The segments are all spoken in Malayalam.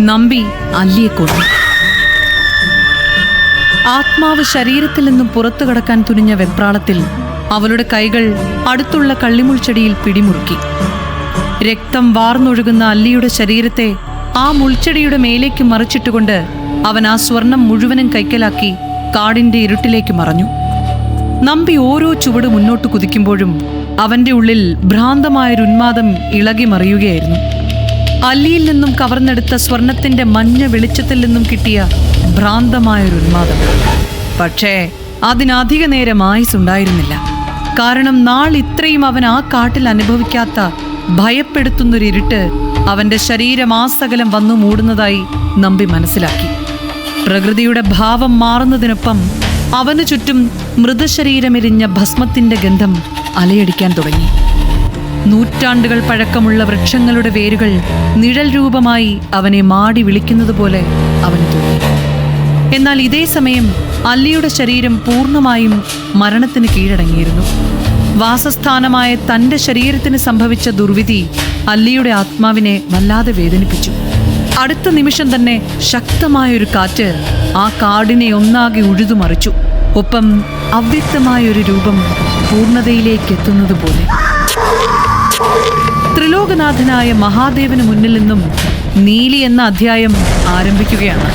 നമ്പി അല്ലിയെ കൊന്നു ആത്മാവ് ശരീരത്തിൽ നിന്നും പുറത്തു കടക്കാൻ തുനിഞ്ഞ വെപ്രാളത്തിൽ അവളുടെ കൈകൾ അടുത്തുള്ള കള്ളിമുൾച്ചെടിയിൽ പിടിമുറുക്കി. രക്തം വാർന്നൊഴുകുന്ന അല്ലിയുടെ ശരീരത്തെ ആ മുൾച്ചെടിയുടെ മേലേക്ക് മറിച്ചിട്ടുകൊണ്ട് അവൻ ആ സ്വർണം മുഴുവനും കൈക്കലാക്കി കാടിന്റെ ഇരുട്ടിലേക്ക് മറഞ്ഞു. നമ്പി ഓരോ ചുവട് മുന്നോട്ട് കുതിക്കുമ്പോഴും അവന്റെ ഉള്ളിൽ ഭ്രാന്തമായൊരു ഉന്മാദം ഇളകി മറിയുകയായിരുന്നു അല്ലിയിൽ നിന്നും കവർന്നെടുത്ത സ്വർണത്തിന്റെ മഞ്ഞ വെളിച്ചത്തിൽ നിന്നും കിട്ടിയ ഭ്രാന്തമായൊരു ഉന്മാദം. പക്ഷേ അതിനധിക നേരം ആയുസുണ്ടായിരുന്നില്ല. കാരണം നാൾ ഇത്രയും അവൻ ആ കാട്ടിൽ അനുഭവിക്കാത്ത ഭയപ്പെടുത്തുന്നൊരു ഇരുട്ട് അവന്റെ ശരീരം ആസകലം വന്നു മൂടുന്നതായി നമ്പി മനസ്സിലാക്കി. പ്രകൃതിയുടെ ഭാവം മാറുന്നതിനൊപ്പം അവനു ചുറ്റും മൃതശരീരമെരിഞ്ഞ ഭസ്മത്തിന്റെ ഗന്ധം അലയടിക്കാൻ തുടങ്ങി. നൂറ്റാണ്ടുകൾ പഴക്കമുള്ള വൃക്ഷങ്ങളുടെ വേരുകൾ നിഴൽ രൂപമായി അവനെ മാടി വിളിക്കുന്നത് പോലെ അവന് തോന്നി. എന്നാൽ ഇതേ സമയം അല്ലിയുടെ ശരീരം പൂർണമായും മരണത്തിന് കീഴടങ്ങിയിരുന്നു. വാസസ്ഥാനമായ തന്റെ ശരീരത്തിന് സംഭവിച്ച ദുർവിധി അല്ലിയുടെ ആത്മാവിനെ വല്ലാതെ വേദനിപ്പിച്ചു. അടുത്ത നിമിഷം തന്നെ ശക്തമായൊരു കാറ്റ് ആ കാടിനെ ഒന്നാകെ ഉഴുതുമറിച്ചു. ഒപ്പം അവ്യക്തമായൊരു രൂപം പൂർണതയിലേക്ക് എത്തുന്നത് പോലെ. ത്രിലോകനാഥനായ മഹാദേവന് മുന്നിൽ നിന്നും നീലി എന്ന അധ്യായം ആരംഭിക്കുകയാണ്.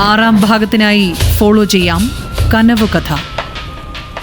ആറാം ഭാഗത്തിനായി ഫോളോ ചെയ്യാം. കനവ് കഥ